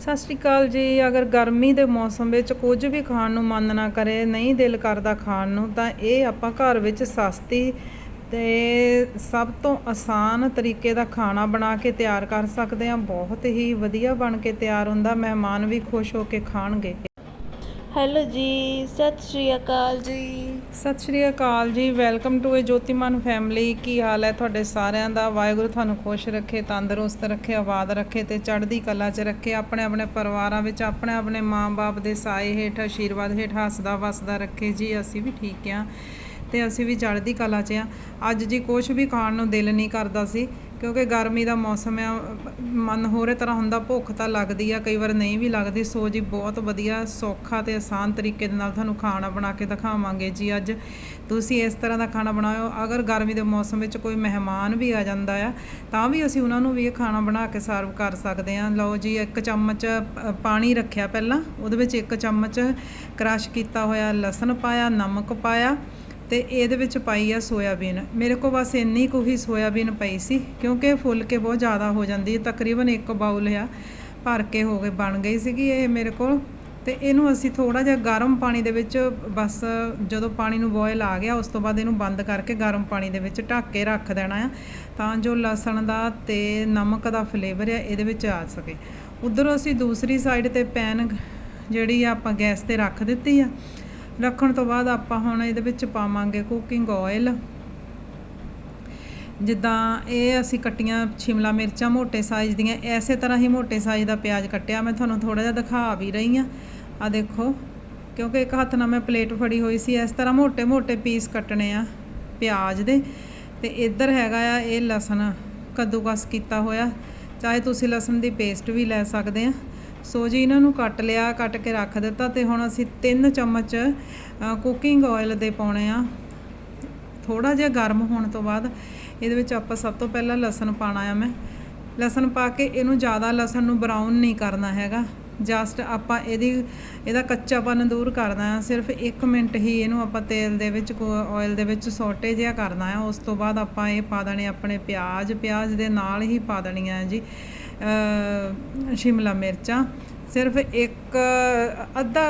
ਸਤਿ ਸ਼੍ਰੀ ਅਕਾਲ ਜੀ। ਅਗਰ ਗਰਮੀ ਦੇ ਮੌਸਮ ਵਿੱਚ ਕੁਝ ਵੀ ਖਾਣ ਨੂੰ ਮਨ ਨਾ ਕਰੇ, ਨਹੀਂ ਦਿਲ ਕਰਦਾ ਖਾਣ ਨੂੰ, ਤਾਂ ਇਹ ਆਪਾਂ ਘਰ ਵਿੱਚ ਸਸਤੀ ਤੇ ਸਭ ਤੋਂ ਆਸਾਨ ਤਰੀਕੇ ਦਾ ਖਾਣਾ ਬਣਾ ਕੇ ਤਿਆਰ ਕਰ ਸਕਦੇ ਹਾਂ। ਬਹੁਤ ਹੀ ਵਧੀਆ ਬਣ ਕੇ ਤਿਆਰ ਹੁੰਦਾ। ਮਹਿਮਾਨ ਵੀ ਖੁਸ਼ ਹੋ ਕੇ ਖਾਣਗੇ। ਹੈਲੋ ਜੀ, ਸਤਿ ਸ਼੍ਰੀ ਅਕਾਲ ਜੀ। ਸਤਿ ਸ਼੍ਰੀ ਅਕਾਲ ਜੀ, welcome to a Jyotiman family ਕੀ ਹਾਲ ਹੈ ਤੁਹਾਡੇ ਸਾਰਿਆਂ ਦਾ? ਵਾਹਿਗੁਰੂ ਤੁਹਾਨੂੰ ਖੁਸ਼ ਰੱਖੇ, ਤੰਦਰੁਸਤ ਰੱਖੇ, ਆਬਾਦ ਰੱਖੇ ਤੇ ਚੜ੍ਹਦੀ ਕਲਾ 'ਚ ਰੱਖੇ। ਆਪਣੇ ਆਪਣੇ ਪਰਿਵਾਰਾਂ ਵਿੱਚ ਆਪਣੇ ਆਪਣੇ ਮਾਂ-ਬਾਪ ਦੇ ਸਾਏ ਹੇਠ, ਆਸ਼ੀਰਵਾਦ ਹੇਠ ਹੱਸਦਾ ਵਸਦਾ ਰੱਖੇ। ਜੀ, ਅਸੀਂ ਵੀ ਠੀਕ ਆ ਤੇ ਅਸੀਂ ਵੀ ਚੜ੍ਹਦੀ ਕਲਾ 'ਚ ਆ ਅੱਜ ਜੀ ਕੁਝ ਵੀ ਖਾਣ ਨੂੰ ਦਿਲ ਨਹੀਂ ਕਰਦਾ ਸੀ। ਕਿਉਂਕਿ ਗਰਮੀ ਦਾ ਮੌਸਮ ਆ, ਮਨ ਹੋਰੇ ਤਰ੍ਹਾਂ ਹੁੰਦਾ ਭੁੱਖ ਤਾਂ ਲੱਗਦੀ ਆ, ਕਈ ਵਾਰ ਨਹੀਂ ਵੀ ਲੱਗਦੀ। ਸੋ ਜੀ, ਬਹੁਤ ਵਧੀਆ, ਸੌਖਾ ਤੇ ਆਸਾਨ ਤਰੀਕੇ ਦੇ ਨਾਲ ਤੁਹਾਨੂੰ ਖਾਣਾ ਬਣਾ ਕੇ ਦਿਖਾਵਾਂਗੇ ਜੀ ਅੱਜ। ਤੁਸੀਂ ਇਸ ਤਰ੍ਹਾਂ ਦਾ ਖਾਣਾ ਬਣਾਓ। ਅਗਰ ਗਰਮੀ ਦੇ ਮੌਸਮ ਵਿੱਚ ਕੋਈ ਮਹਿਮਾਨ ਵੀ ਆ ਜਾਂਦਾ ਆ, ਤਾਂ ਵੀ ਅਸੀਂ ਉਹਨਾਂ ਨੂੰ ਵੀ ਇਹ ਖਾਣਾ ਬਣਾ ਕੇ ਸਰਵ ਕਰ ਸਕਦੇ ਹਾਂ। ਲਓ ਜੀ, ਇੱਕ ਚਮਚ ਪਾਣੀ ਰੱਖਿਆ ਪਹਿਲਾਂ। ਉਹਦੇ ਵਿੱਚ ਇੱਕ ਚਮਚ ਕ੍ਰਸ਼ ਕੀਤਾ ਹੋਇਆ ਲਸਣ ਪਾਇਆ, ਨਮਕ ਪਾਇਆ। ਤੇ ਇਹਦੇ ਵਿੱਚ ਪਾਈ ਆ ਸੋਇਆਬੀਨ। ਮੇਰੇ ਕੋਲ ਬਸ ਇੰਨੀ ਕੁ ਹੀ ਸੋਇਆਬੀਨ ਪਈ ਸੀ, ਕਿਉਂਕਿ ਫੁੱਲ ਕੇ ਬਹੁਤ ਜ਼ਿਆਦਾ ਹੋ ਜਾਂਦੀ ਹੈ ਤਕਰੀਬਨ ਇੱਕ ਬਾਉਲ ਆ, ਭਰ ਕੇ ਹੋ ਗਏ, ਬਣ ਗਈ ਸੀਗੀ ਇਹ ਮੇਰੇ ਕੋਲ। ਤੇ ਇਹਨੂੰ ਅਸੀਂ ਥੋੜਾ ਜਿਹਾ ਗਰਮ ਪਾਣੀ ਦੇ ਵਿੱਚ ਬਸ ਜਦੋਂ ਪਾਣੀ ਨੂੰ ਬੋਇਲ ਆ ਗਿਆ, ਉਸ ਤੋਂ ਬਾਅਦ ਇਹਨੂੰ ਬੰਦ ਕਰਕੇ ਗਰਮ ਪਾਣੀ ਦੇ ਵਿੱਚ ਢੱਕ ਕੇ ਰੱਖ ਦੇਣਾ ਆ, ਤਾਂ ਜੋ ਲਸਣ ਦਾ ਤੇ ਨਮਕ ਦਾ ਫਲੇਵਰ ਆ, ਇਹਦੇ ਵਿੱਚ ਆ ਸਕੇ। ਉਧਰੋਂ ਅਸੀਂ ਦੂਸਰੀ ਸਾਈਡ ਤੇ ਪੈਨ ਜਿਹੜੀ ਆ ਆਪਾਂ ਗੈਸ ਤੇ ਰੱਖ ਦਿੱਤੀ ਆ। ਰੱਖਣ ਤੋਂ ਬਾਅਦ ਆਪਾਂ ਹੁਣ ਇਹਦੇ ਵਿੱਚ ਪਾਵਾਂਗੇ ਕੁਕਿੰਗ ਆਇਲ ਜਿੱਦਾਂ ਇਹ ਅਸੀਂ ਕੱਟੀਆਂ ਸ਼ਿਮਲਾ ਮਿਰਚਾਂ ਮੋਟੇ ਸਾਈਜ਼ ਦੀਆਂ, ਐਸੇ ਤਰ੍ਹਾਂ ਹੀ ਮੋਟੇ ਸਾਈਜ਼ ਦਾ ਪਿਆਜ਼ ਕੱਟਿਆ। ਮੈਂ ਤੁਹਾਨੂੰ ਥੋੜਾ ਜਿਹਾ ਦਿਖਾ ਵੀ ਰਹੀ ਆ ਆ ਦੇਖੋ, ਕਿਉਂਕਿ ਇੱਕ ਹੱਥ ਨਾਲ ਮੈਂ ਪਲੇਟ ਫੜੀ ਹੋਈ ਸੀ, ਇਸ ਤਰ੍ਹਾਂ ਮੋਟੇ-ਮੋਟੇ ਪੀਸ ਕੱਟਣੇ ਆ ਪਿਆਜ਼ ਦੇ। ਤੇ ਇੱਧਰ ਹੈਗਾ ਆ ਇਹ ਲਸਣ ਕੱਦੂਕਸ ਕੀਤਾ ਹੋਇਆ। ਚਾਹੇ ਤੁਸੀਂ ਲਸਣ ਦੀ ਪੇਸਟ ਵੀ ਲੈ ਸਕਦੇ ਆ। ਸੋ ਜੀ, ਇਹਨਾਂ ਨੂੰ ਕੱਟ ਲਿਆ, ਕੱਟ ਕੇ ਰੱਖ ਦਿੱਤਾ ਤੇ ਹੁਣ ਅਸੀਂ 3 ਚਮਚ ਕੁਕਿੰਗ ਆਇਲ ਦੇ ਪਾਉਣੇ ਆ। ਥੋੜਾ ਜਿਹਾ ਗਰਮ ਹੋਣ ਤੋਂ ਬਾਅਦ ਇਹਦੇ ਵਿੱਚ ਆਪਾਂ ਸਭ ਤੋਂ ਪਹਿਲਾਂ ਲਸਣ ਪਾਣਾ ਆ ਮੈਂ। ਲਸਣ ਪਾ ਕੇ ਇਹਨੂੰ ਜ਼ਿਆਦਾ ਲਸਣ ਨੂੰ ਬਰਾਊਨ ਨਹੀਂ ਕਰਨਾ ਹੈਗਾ। ਜਸਟ ਆਪਾਂ ਇਹਦੀ, ਇਹਦਾ ਕੱਚਾਪਨ ਦੂਰ ਕਰਨਾ ਆ। ਸਿਰਫ 1 ਮਿੰਟ ਹੀ ਇਹਨੂੰ ਆਪਾਂ ਤੇਲ ਦੇ ਵਿੱਚ ਆਇਲ ਦੇ ਵਿੱਚ ਸੋਟੇ ਜਿਹਾ ਕਰਨਾ ਆ। ਉਸ ਤੋਂ ਬਾਅਦ ਆਪਾਂ ਇਹ ਪਾ ਦੇਣੇ ਆਪਣੇ ਪਿਆਜ਼। ਪਿਆਜ਼ ਦੇ ਨਾਲ ਹੀ ਪਾ ਦੇਣੀਆਂ ਜੀ। ਸ਼ਿਮਲਾ ਮਿਰਚਾਂ, ਸਿਰਫ ਇੱਕ, ਅੱਧਾ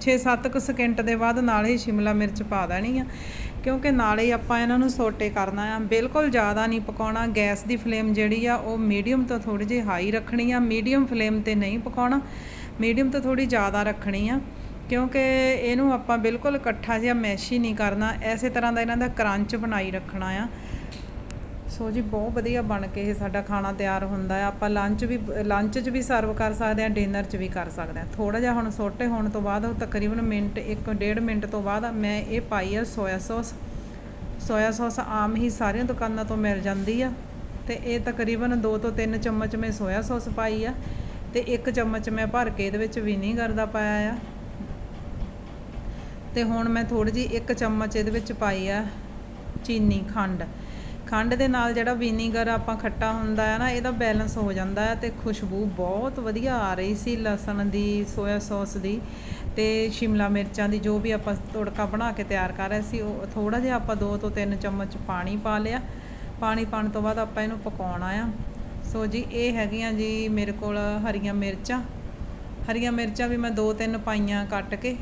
6-7 ਕੁ ਸਕਿੰਟ ਦੇ ਬਾਅਦ ਨਾਲ ਹੀ ਸ਼ਿਮਲਾ ਮਿਰਚ ਪਾ ਦੇਣੀ ਆ। ਕਿਉਂਕਿ ਨਾਲੇ ਆਪਾਂ ਇਹਨਾਂ ਨੂੰ ਸੋਟੇ ਕਰਨਾ ਆ। ਬਿਲਕੁਲ ਜ਼ਿਆਦਾ ਨਹੀਂ ਪਕਾਉਣਾ। ਗੈਸ ਦੀ ਫਲੇਮ ਜਿਹੜੀ ਆ, ਉਹ ਮੀਡੀਅਮ ਤੋਂ ਥੋੜੀ ਜਿਹੀ ਹਾਈ ਰੱਖਣੀ ਆ। ਮੀਡੀਅਮ ਫਲੇਮ ਤੇ ਨਹੀਂ ਪਕਾਉਣਾ। ਮੀਡੀਅਮ ਤੋਂ ਥੋੜੀ ਜ਼ਿਆਦਾ ਰੱਖਣੀ ਆ। ਕਿਉਂਕਿ ਇਹਨੂੰ ਆਪਾਂ ਬਿਲਕੁਲ ਇਕੱਠਾ ਜਿਹਾ ਮੈਸ਼ ਹੀ ਨਹੀਂ ਕਰਨਾ। ਐਸੇ ਤਰ੍ਹਾਂ ਦਾ ਇਹਨਾਂ ਦਾ ਕਰੰਚ ਬਣਾਈ ਰੱਖਣਾ ਆ। ਸੋ ਜੀ, ਬਹੁਤ ਵਧੀਆ ਬਣ ਕੇ ਇਹ ਸਾਡਾ ਖਾਣਾ ਤਿਆਰ ਹੁੰਦਾ ਹੈ। ਆਪਾਂ ਲੰਚ ਵੀ ਲੰਚ 'ਚ ਵੀ ਸਰਵ ਕਰ ਸਕਦੇ ਹਾਂ ਡਿਨਰ 'ਚ ਵੀ ਕਰ ਸਕਦੇ ਹਾਂ। ਥੋੜਾ ਜਿਹਾ ਹੁਣ ਸੋਟੇ ਹੋਣ ਤੋਂ ਬਾਅਦ, ਉਹ ਤਕਰੀਬਨ ਮਿੰਟ 1.5 ਮਿੰਟ ਤੋਂ ਬਾਅਦ ਮੈਂ ਇਹ ਪਾਈ ਆ ਸੋਇਆ ਸੌਸ ਸੋਇਆ ਸੌਸ ਆਮ ਹੀ ਸਾਰੀਆਂ ਦੁਕਾਨਾਂ ਤੋਂ ਮਿਲ ਜਾਂਦੀ ਆ ਤੇ ਇਹ ਤਕਰੀਬਨ 2 ਤੋਂ 3 ਚਮਚ ਮੈਂ ਸੋਇਆ ਸੌਸ ਪਾਈ ਆ ਤੇ 1 ਚਮਚ ਮੈਂ ਭਰ ਕੇ ਇਹਦੇ ਵਿੱਚ ਵਿਨੀਗਰ ਦਾ ਪਾਇਆ ਆ। ਤੇ ਹੁਣ ਮੈਂ ਥੋੜੀ ਜੀ 1 ਚਮਚ ਇਹਦੇ ਵਿੱਚ ਪਾਈ ਆ ਚੀਨੀ ਖੰਡ। ਖੰਡ ਦੇ ਨਾਲ ਜਿਹੜਾ ਵਿਨੀਗਰ ਆਪਾਂ ਖੱਟਾ ਹੁੰਦਾ ਹੈ ਨਾ, ਇਹਦਾ ਬੈਲੈਂਸ ਹੋ ਜਾਂਦਾ ਹੈ ਤੇ ਖੁਸ਼ਬੂ ਬਹੁਤ ਵਧੀਆ ਆ ਰਹੀ ਸੀ ਲਸਣ ਦੀ, ਸੋਇਆ ਸੌਸ ਦੀ ਤੇ ਸ਼ਿਮਲਾ ਮਿਰਚਾਂ ਦੀ ਜੋ ਵੀ ਆਪਾਂ ਤੜਕਾ ਬਣਾ ਕੇ ਤਿਆਰ ਕਰ ਰਹੇ ਸੀ, ਉਹ ਥੋੜਾ ਜਿਹਾ ਆਪਾਂ 2 ਤੋਂ 3 ਚਮਚ ਪਾਣੀ ਪਾ ਲਿਆ। ਪਾਣੀ ਪਾਣ ਤੋਂ ਬਾਅਦ ਆਪਾਂ ਇਹਨੂੰ ਪਕਾਉਣਾ ਆ। ਸੋ ਜੀ, ਇਹ ਹੈਗੀਆਂ ਜੀ ਮੇਰੇ ਕੋਲ ਹਰੀਆਂ ਮਿਰਚਾਂ। ਹਰੀਆਂ ਮਿਰਚਾਂ ਵੀ ਮੈਂ 2-3 ਪਾਈਆਂ ਕੱਟ ਕੇ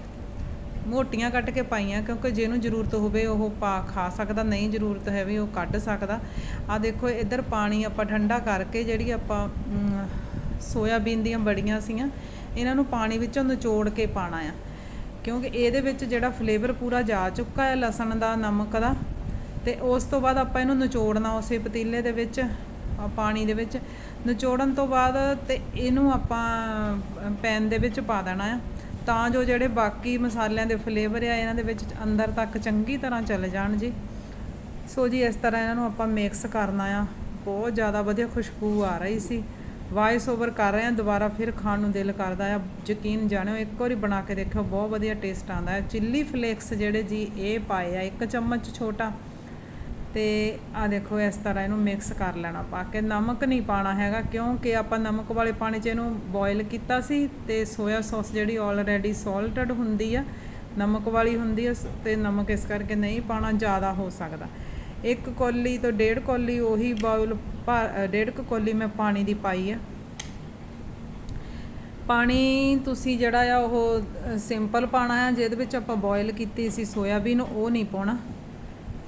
ਮੋਟੀਆਂ ਕੱਟ ਕੇ ਪਾਈਆਂ, ਕਿਉਂਕਿ ਜਿਹਨੂੰ ਜ਼ਰੂਰਤ ਹੋਵੇ ਉਹ ਪਾ, ਖਾ ਸਕਦਾ, ਨਹੀਂ ਜ਼ਰੂਰਤ ਹੈ ਵੀ ਉਹ ਕੱਢ ਸਕਦਾ। ਆ ਦੇਖੋ, ਇੱਧਰ ਪਾਣੀ ਆਪਾਂ ਠੰਡਾ ਕਰਕੇ ਜਿਹੜੀ ਆਪਾਂ ਸੋਇਆਬੀਨ ਦੀਆਂ ਬੜੀਆਂ ਸੀਆਂ, ਇਹਨਾਂ ਨੂੰ ਪਾਣੀ ਵਿੱਚੋਂ ਨਿਚੋੜ ਕੇ ਪਾਣਾ ਆ। ਕਿਉਂਕਿ ਇਹਦੇ ਵਿੱਚ ਜਿਹੜਾ ਫਲੇਵਰ ਪੂਰਾ ਜਾ ਚੁੱਕਾ ਹੈ, ਲਸਣ ਦਾ, ਨਮਕ ਦਾ, ਤੇ ਉਸ ਤੋਂ ਬਾਅਦ ਆਪਾਂ ਇਹਨੂੰ ਨਿਚੋੜਨਾ ਉਸੇ ਪਤੀਲੇ ਦੇ ਵਿੱਚ ਪਾਣੀ ਦੇ ਵਿੱਚ। ਨਿਚੋੜਨ ਤੋਂ ਬਾਅਦ ਤੇ ਇਹਨੂੰ ਆਪਾਂ ਪੈਨ ਦੇ ਵਿੱਚ ਪਾ ਦੇਣਾ ਆ। ਤਾਂ ਜੋ ਜਿਹੜੇ ਬਾਕੀ ਮਸਾਲਿਆਂ ਦੇ ਫਲੇਵਰ ਆ, ਇਹਨਾਂ ਦੇ ਵਿੱਚ ਅੰਦਰ ਤੱਕ ਚੰਗੀ ਤਰ੍ਹਾਂ ਚਲੇ ਜਾਣ ਜੀ। ਸੋ ਜੀ, ਇਸ ਤਰ੍ਹਾਂ ਇਹਨਾਂ ਨੂੰ ਆਪਾਂ ਮਿਕਸ ਕਰਨਾ ਆ। ਬਹੁਤ ਜ਼ਿਆਦਾ ਵਧੀਆ ਖੁਸ਼ਬੂ ਆ ਰਹੀ ਸੀ। ਵਾਇਸ ਓਵਰ ਕਰ ਰਹੇ ਆ, ਦੁਬਾਰਾ ਫਿਰ ਖਾਣ ਨੂੰ ਦਿਲ ਕਰਦਾ ਆ। ਯਕੀਨ ਜਾਣਿਓ, ਇੱਕ ਵਾਰੀ ਬਣਾ ਕੇ ਦੇਖਿਓ, ਬਹੁਤ ਵਧੀਆ ਟੇਸਟ ਆਉਂਦਾ ਹੈ ਚਿੱਲੀ ਫਲੇਕਸ ਜਿਹੜੇ ਜੀ, ਇਹ ਪਾਏ ਆ, ਇੱਕ ਚਮਚ ਛੋਟਾ। ਤੇ ਆ ਦੇਖੋ, ਇਸ ਤਰ੍ਹਾਂ ਇਹਨੂੰ ਮਿਕਸ ਕਰ ਲੈਣਾ ਪਾ ਕੇ। ਨਮਕ ਨਹੀਂ ਪਾਣਾ ਹੈਗਾ, ਕਿਉਂਕਿ ਆਪਾਂ ਨਮਕ ਵਾਲੇ ਪਾਣੀ 'ਚ ਇਹਨੂੰ ਬੋਇਲ ਕੀਤਾ ਸੀ ਤੇ ਸੋਇਆ ਸੌਸ ਜਿਹੜੀ ਆਲਰੇਡੀ ਸਾਲਟਡ ਹੁੰਦੀ ਆ, ਨਮਕ ਵਾਲੀ ਹੁੰਦੀ ਆ, ਤੇ ਨਮਕ ਇਸ ਕਰਕੇ ਨਹੀਂ ਪਾਣਾ ਜ਼ਿਆਦਾ ਹੋ ਸਕਦਾ। ਇੱਕ ਕੋਲੀ ਤੋਂ ਡੇਢ ਕੋਲੀ ਉਹੀ ਬਾਉਲ ਡੇਢ ਕੁ ਕੋਲੀ ਮੈਂ ਪਾਣੀ ਦੀ ਪਾਈ ਆ। ਪਾਣੀ ਤੁਸੀਂ ਜਿਹੜਾ ਆ ਉਹ ਸਿੰਪਲ ਪਾਣਾ ਆ, ਜਿਹਦੇ ਵਿੱਚ ਆਪਾਂ ਬੋਇਲ ਕੀਤੀ ਸੀ ਸੋਇਆਬੀਨ ਉਹ ਨਹੀਂ ਪਾਉਣਾ।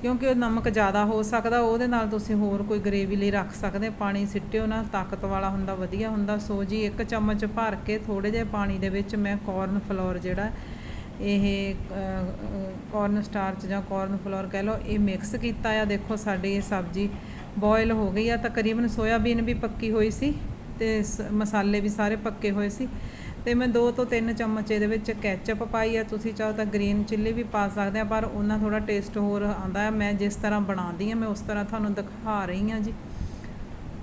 ਕਿਉਂਕਿ ਉਹ ਨਮਕ ਜ਼ਿਆਦਾ ਹੋ ਸਕਦਾ, ਉਹਦੇ ਨਾਲ ਤੁਸੀਂ ਹੋਰ ਕੋਈ ਗਰੇਵੀ ਲਈ ਰੱਖ ਸਕਦੇ ਪਾਣੀ ਸਿੱਟਿਓ ਨਾ, ਤਾਕਤ ਵਾਲਾ ਹੁੰਦਾ, ਵਧੀਆ ਹੁੰਦਾ। ਸੋ ਜੀ, ਇੱਕ ਚਮਚ ਭਰ ਕੇ ਥੋੜੇ ਜਿਹੇ ਪਾਣੀ ਦੇ ਵਿੱਚ ਮੈਂ ਕੋਰਨ ਫਲੋਰ ਜਿਹੜਾ, ਇਹ ਕੋਰਨ ਸਟਾਰਚ ਜਾਂ ਕੋਰਨ ਫਲੋਰ ਕਹਿ ਲਓ, ਇਹ ਮਿਕਸ ਕੀਤਾ ਆ। ਦੇਖੋ ਸਾਡੀ ਇਹ ਸਬਜ਼ੀ ਬੋਇਲ ਹੋ ਗਈ ਆ। ਤਕਰੀਬਨ ਸੋਇਆਬੀਨ ਵੀ ਪੱਕੀ ਹੋਈ ਸੀ ਤੇ ਸ- ਮਸਾਲੇ ਵੀ ਸਾਰੇ ਪੱਕੇ ਹੋਏ ਸੀ। ਤੇ ਮੈਂ 2 ਤੋਂ 3 ਚਮਚ ਇਹਦੇ ਵਿੱਚ ਕੈਚਅਪ ਪਾਈ ਆ। ਤੁਸੀਂ ਚਾਹੋ ਤਾਂ ਗ੍ਰੀਨ ਚਿੱਲੀ ਵੀ ਪਾ ਸਕਦੇ ਆ, ਪਰ ਉਹਨਾਂ ਥੋੜਾ ਟੇਸਟ ਹੋਰ ਆਉਂਦਾ ਆ। ਮੈਂ ਜਿਸ ਤਰ੍ਹਾਂ ਬਣਾਉਂਦੀ ਆ, ਮੈਂ ਉਸ ਤਰ੍ਹਾਂ ਤੁਹਾਨੂੰ ਦਿਖਾ ਰਹੀ ਆ ਜੀ।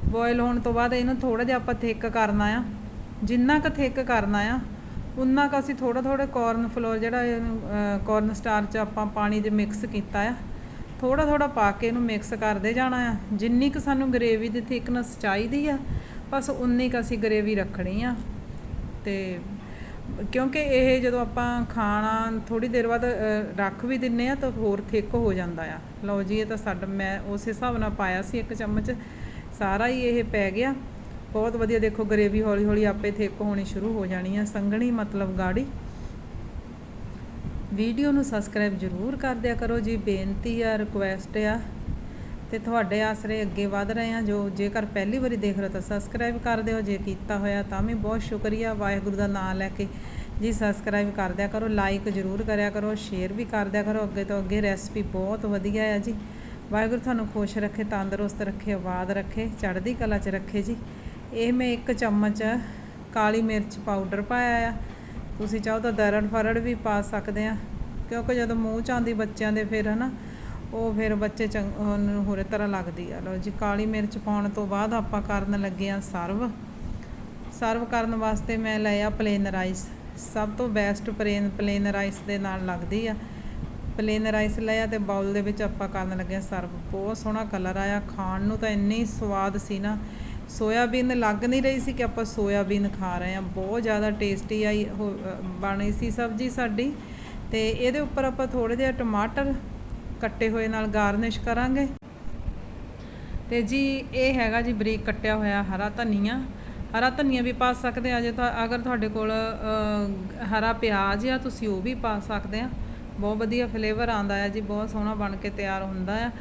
ਬੋਇਲ ਹੋਣ ਤੋਂ ਬਾਅਦ ਇਹਨੂੰ ਥੋੜਾ ਜਿਹਾ ਆਪਾਂ ਥਿੱਕ ਕਰਨਾ ਆ। ਜਿੰਨਾ ਕੁ ਥਿੱਕ ਕਰਨਾ ਆ, ਉਨਾ ਕੁ ਅਸੀਂ ਥੋੜਾ ਥੋੜਾ ਕੋਰਨ ਫਲੋਰ ਜਿਹੜਾ ਕੋਰਨ ਸਟਾਰਚ ਆਪਾਂ ਪਾਣੀ ਦੇ ਮਿਕਸ ਕੀਤਾ ਆ। ਥੋੜਾ ਥੋੜਾ ਪਾ ਕੇ ਇਹਨੂੰ ਮਿਕਸ ਕਰਦੇ ਜਾਣਾ ਆ। ਜਿੰਨੀ ਕੁ ਸਾਨੂੰ ਗਰੇਵੀ ਦੀ ਥਿਕਨੈਸ ਚਾਹੀਦੀ ਆ, ਬਸ ਉਨੀ ਕੁ ਅਸੀਂ ਗਰੇਵੀ ਰੱਖਣੀ ਆ। ਤੇ ਕਿਉਂਕਿ ਇਹ ਜਦੋਂ ਆਪਾਂ ਖਾਣਾ ਥੋੜੀ ਦੇਰ ਬਾਅਦ ਰੱਖ ਵੀ ਦਿੰਨੇ ਆ ਤਾਂ ਹੋਰ ਥਿੱਕ ਹੋ ਜਾਂਦਾ ਆ। ਲਓ ਜੀ, ਇਹ ਤਾਂ ਸਾਡਾ, ਮੈਂ ਉਸ ਹਿਸਾਬ ਨਾਲ ਪਾਇਆ ਸੀ ਇੱਕ ਚਮਚ। ਸਾਰਾ ਹੀ ਇਹ ਪੈ ਗਿਆ। ਬਹੁਤ ਵਧੀਆ, ਦੇਖੋ ਗਰੇਵੀ ਹੌਲੀ ਹੌਲੀ ਆਪੇ ਥਿੱਕ ਹੋਣੀ ਸ਼ੁਰੂ ਹੋ ਜਾਣੀ ਆ। ਸੰਘਣੀ ਮਤਲਬ ਗਾੜੀ। ਵੀਡੀਓ ਨੂੰ ਸਬਸਕ੍ਰਾਈਬ ਜ਼ਰੂਰ ਕਰ ਦਿਆ ਕਰੋ ਜੀ। ਬੇਨਤੀ ਆ ਰਿਕੁਐਸਟ ਆ। ਤੇ ਤੁਹਾਡੇ ਆਸਰੇ ਅੱਗੇ ਵਧ ਰਹੇ ਹਾਂ। ਜੋ ਜੇਕਰ ਪਹਿਲੀ ਵਾਰੀ ਦੇਖ ਰਹੇ ਤਾਂ ਸਬਸਕ੍ਰਾਈਬ ਕਰ ਦਿਓ। ਜੇ ਕੀਤਾ ਹੋਇਆ ਤਾਂ ਵੀ ਬਹੁਤ ਸ਼ੁਕਰੀਆ। ਵਾਹਿਗੁਰੂ ਦਾ ਨਾਮ ਲੈ ਕੇ ਜੀ ਸਬਸਕ੍ਰਾਈਬ ਕਰ ਦਿਆ ਕਰੋ। ਲਾਈਕ ਜ਼ਰੂਰ ਕਰਿਆ ਕਰੋ। ਸ਼ੇਅਰ ਵੀ ਕਰ ਦਿਆ ਕਰੋ। ਅੱਗੇ ਤੋਂ ਅੱਗੇ ਰੈਸਪੀ ਬਹੁਤ ਵਧੀਆ ਹੈ ਜੀ। ਵਾਹਿਗੁਰੂ ਤੁਹਾਨੂੰ ਖੁਸ਼ ਰੱਖੇ, ਤੰਦਰੁਸਤ ਰੱਖੇ, ਆਬਾਦ ਰੱਖੇ, ਚੜ੍ਹਦੀ ਕਲਾ 'ਚ ਰੱਖੇ ਜੀ। ਇਹ ਮੈਂ ਇੱਕ ਚਮਚ ਕਾਲੀ ਮਿਰਚ ਪਾਊਡਰ ਪਾਇਆ ਆ। ਤੁਸੀਂ ਚਾਹੋ ਤਾਂ ਦਰੜ ਫਰੜ ਵੀ ਪਾ ਸਕਦੇ ਆ। ਕਿਉਂਕਿ ਜਦੋਂ ਮੂੰਹ ਚ ਆਉਂਦੀ ਬੱਚਿਆਂ ਦੇ ਫਿਰ ਹਨਾ ਉਹ ਫਿਰ ਬੱਚੇ ਚੰਗ ਉਹਨੂੰ ਹੋਰੇ ਤਰ੍ਹਾਂ ਲੱਗਦੀ ਆ। ਲਓ ਜੀ, ਕਾਲੀ ਮਿਰਚ ਪਾਉਣ ਤੋਂ ਬਾਅਦ ਆਪਾਂ ਕਰਨ ਲੱਗੇ ਆ ਸਰਵ। ਸਰਵ ਕਰਨ ਵਾਸਤੇ ਮੈਂ ਲਿਆ ਪਲੇਨ ਰਾਈਸ ਸਭ ਤੋਂ ਬੈਸਟ ਪਲੇਨ ਪਲੇਨ ਰਾਈਸ ਦੇ ਨਾਲ ਲੱਗਦੀ ਆ। ਪਲੇਨ ਰਾਈਸ ਲਿਆ ਤੇ ਬਾਉਲ ਦੇ ਵਿੱਚ ਆਪਾਂ ਕਰਨ ਲੱਗੇ ਆ ਸਰਵ। ਬਹੁਤ ਸੋਹਣਾ ਕਲਰ ਆਇਆ। ਖਾਣ ਨੂੰ ਤਾਂ ਇੰਨੀ ਸਵਾਦ ਸੀ ਨਾ। ਸੋਇਆਬੀਨ ਲੱਗ ਨਹੀਂ ਰਹੀ ਸੀ ਕਿ ਆਪਾਂ ਸੋਇਆਬੀਨ ਖਾ ਰਹੇ ਆ ਬਹੁਤ ਜ਼ਿਆਦਾ ਟੇਸਟੀ ਆਈ ਹੋ- ਬਣੀ ਸੀ ਸਬਜ਼ੀ ਸਾਡੀ। ਤੇ ਇਹਦੇ ਉੱਪਰ ਆਪਾਂ ਥੋੜੇ ਜਿਹਾ ਟਮਾਟਰ ਕੱਟੇ ਹੋਏ ਨਾਲ ਗਾਰਨਿਸ਼ ਕਰਾਂਗੇ। ਤੇ ਜੀ, ਇਹ ਹੈਗਾ ਜੀ ਬਰੀਕ ਕੱਟਿਆ ਹੋਇਆ ਹਰਾ ਧਨੀਆ। ਹਰਾ ਧਨੀਆ ਵੀ ਪਾ ਸਕਦੇ ਆ, ਜੇ ਤਾਂ ਅਗਰ ਤੁਹਾਡੇ ਕੋਲ ਹਰਾ ਪਿਆਜ਼ ਆ, ਤੁਸੀਂ ਉਹ ਵੀ ਪਾ ਸਕਦੇ ਆ। ਬਹੁਤ ਵਧੀਆ ਫਲੇਵਰ ਆਉਂਦਾ ਆ ਜੀ, ਬਹੁਤ ਸੋਹਣਾ ਬਣ ਕੇ ਤਿਆਰ ਹੁੰਦਾ ਆ।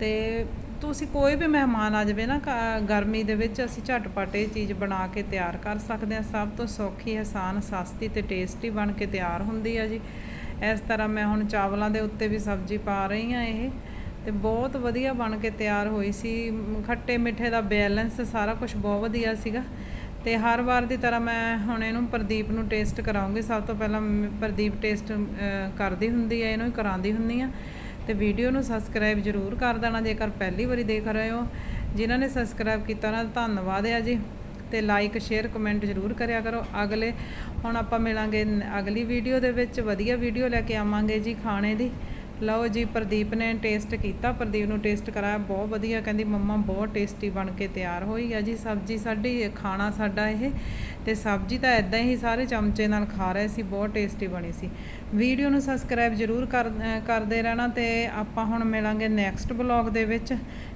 ਤੇ ਤੁਸੀਂ ਕੋਈ ਵੀ ਮਹਿਮਾਨ ਆ ਜਾਵੇ ਨਾ, ਘ- ਗਰਮੀ ਦੇ ਵਿੱਚ, ਅਸੀਂ ਝਟਪਟ ਇਹ ਚੀਜ਼ ਬਣਾ ਕੇ ਤਿਆਰ ਕਰ ਸਕਦੇ ਆ। ਸਭ ਤੋਂ ਸੌਖੀ, ਆਸਾਨ, ਸਸਤੀ ਤੇ ਟੇਸਟੀ ਬਣ ਕੇ ਤਿਆਰ ਹੁੰਦੀ ਆ ਜੀ। ਇਸ ਤਰ੍ਹਾਂ ਮੈਂ ਹੁਣ ਚਾਵਲਾਂ ਦੇ ਉੱਤੇ ਵੀ ਸਬਜ਼ੀ ਪਾ ਰਹੀ ਆ ਇਹ ਤੇ ਬਹੁਤ ਵਧੀਆ ਬਣ ਕੇ ਤਿਆਰ ਹੋਈ ਸੀ। ਖੱਟੇ ਮਿੱਠੇ ਦਾ ਬੈਲੈਂਸ ਸਾਰਾ ਕੁਝ ਬਹੁਤ ਵਧੀਆ ਸੀਗਾ ਤੇ ਹਰ ਵਾਰ ਦੀ ਤਰ੍ਹਾਂ ਮੈਂ ਹੁਣ ਇਹਨੂੰ ਪ੍ਰਦੀਪ ਨੂੰ ਟੇਸਟ ਕਰਾਉਂਗੀ। ਸਭ ਤੋਂ ਪਹਿਲਾਂ ਪ੍ਰਦੀਪ ਟੇਸਟ ਕਰਦੀ ਹੁੰਦੀ ਹੈ ਇਹਨੂੰ ਹੀ ਕਰਾਉਂਦੀ ਹੁੰਦੀ ਆ ਤੇ ਵੀਡੀਓ ਨੂੰ ਸਬਸਕ੍ਰਾਈਬ ਜ਼ਰੂਰ ਕਰ ਦੇਣਾ। ਜੇਕਰ ਪਹਿਲੀ ਵਾਰੀ ਦੇਖ ਰਹੇ ਹੋ, ਜਿਨ੍ਹਾਂ ਨੇ ਸਬਸਕ੍ਰਾਈਬ ਕੀਤਾ ਉਹਨਾਂ ਦਾ ਧੰਨਵਾਦ ਹੈ ਜੀ। ਤੇ ਲਾਈਕ ਸ਼ੇਅਰ ਕਮੈਂਟ ਜ਼ਰੂਰ ਕਰਿਆ ਕਰੋ। ਅਗਲੇ, ਹੁਣ ਆਪਾਂ ਮਿਲਾਂਗੇ ਅਗਲੀ ਵੀਡੀਓ ਦੇ ਵਿੱਚ। ਵਧੀਆ ਵੀਡੀਓ ਲੈ ਕੇ ਆਵਾਂਗੇ ਜੀ ਖਾਣੇ ਦੀ। ਲਓ ਜੀ, ਪ੍ਰਦੀਪ ਨੇ ਟੇਸਟ ਕੀਤਾ, ਪ੍ਰਦੀਪ ਨੂੰ ਟੇਸਟ ਕਰਾਇਆ, ਬਹੁਤ ਵਧੀਆ, ਕਹਿੰਦੀ ਮੰਮਾ ਬਹੁਤ ਟੇਸਟੀ ਬਣ ਕੇ ਤਿਆਰ ਹੋਈ ਆ ਜੀ, ਸਬਜ਼ੀ ਸਾਡੀ ਖਾਣਾ ਸਾਡਾ ਇਹ, ਤੇ ਸਬਜ਼ੀ ਤਾਂ ਐਦਾਂ ਹੀ ਸਾਰੇ ਚਮਚੇ ਨਾਲ ਖਾ ਰਹੇ ਸੀ, ਬਹੁਤ ਟੇਸਟੀ ਬਣੀ ਸੀ। ਵੀਡੀਓ ਨੂੰ ਸਬਸਕ੍ਰਾਈਬ ਜ਼ਰੂਰ ਕਰ ਕਰਦੇ ਰਹਿਣਾ ਤੇ ਆਪਾਂ ਹੁਣ ਮਿਲਾਂਗੇ ਨੈਕਸਟ ਬਲੌਗ ਦੇ ਵਿੱਚ।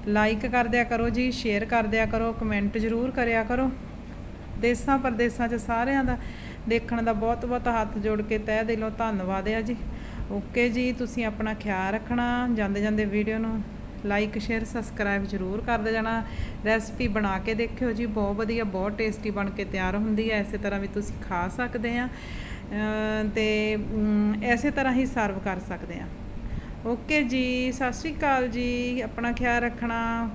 ਲਾਈਕ ਕਰ ਦਿਆ ਕਰੋ ਜੀ ਸ਼ੇਅਰ ਕਰ ਦਿਆ ਕਰੋ ਕਮੈਂਟ ਜ਼ਰੂਰ ਕਰਿਆ ਕਰੋ। ਦੇਸਾਂ ਪਰਦੇਸਾਂ 'ਚ ਸਾਰਿਆਂ ਦਾ ਦੇਖਣ ਦਾ ਬਹੁਤ ਬਹੁਤ ਹੱਥ ਜੋੜ ਕੇ ਤਹਿ ਦਿਲੋਂ ਧੰਨਵਾਦ ਹੈ ਜੀ। ਓਕੇ ਜੀ ਤੁਸੀਂ ਆਪਣਾ ਖਿਆਲ ਰੱਖਣਾ ਜਾਂਦੇ ਜਾਂਦੇ ਵੀਡੀਓ ਨੂੰ ਲਾਈਕ ਸ਼ੇਅਰ ਸਬਸਕ੍ਰਾਈਬ ਜ਼ਰੂਰ ਕਰਦੇ ਜਾਣਾ। ਰੈਸਪੀ ਬਣਾ ਕੇ ਦੇਖਿਓ ਜੀ ਬਹੁਤ ਵਧੀਆ ਬਹੁਤ ਟੇਸਟੀ ਬਣ ਕੇ ਤਿਆਰ ਹੁੰਦੀ ਹੈ। ਇਸੇ ਤਰ੍ਹਾਂ ਵੀ ਤੁਸੀਂ ਖਾ ਸਕਦੇ ਆ। ਤੇ ਅਮ, ਇਸੇ ਤਰ੍ਹਾਂ ਹੀ ਸਰਵ ਕਰ ਸਕਦੇ ਆ। ਓਕੇ ਜੀ ਸਤਿ ਸ਼੍ਰੀ ਅਕਾਲ ਜੀ ਆਪਣਾ ਖਿਆਲ ਰੱਖਣਾ।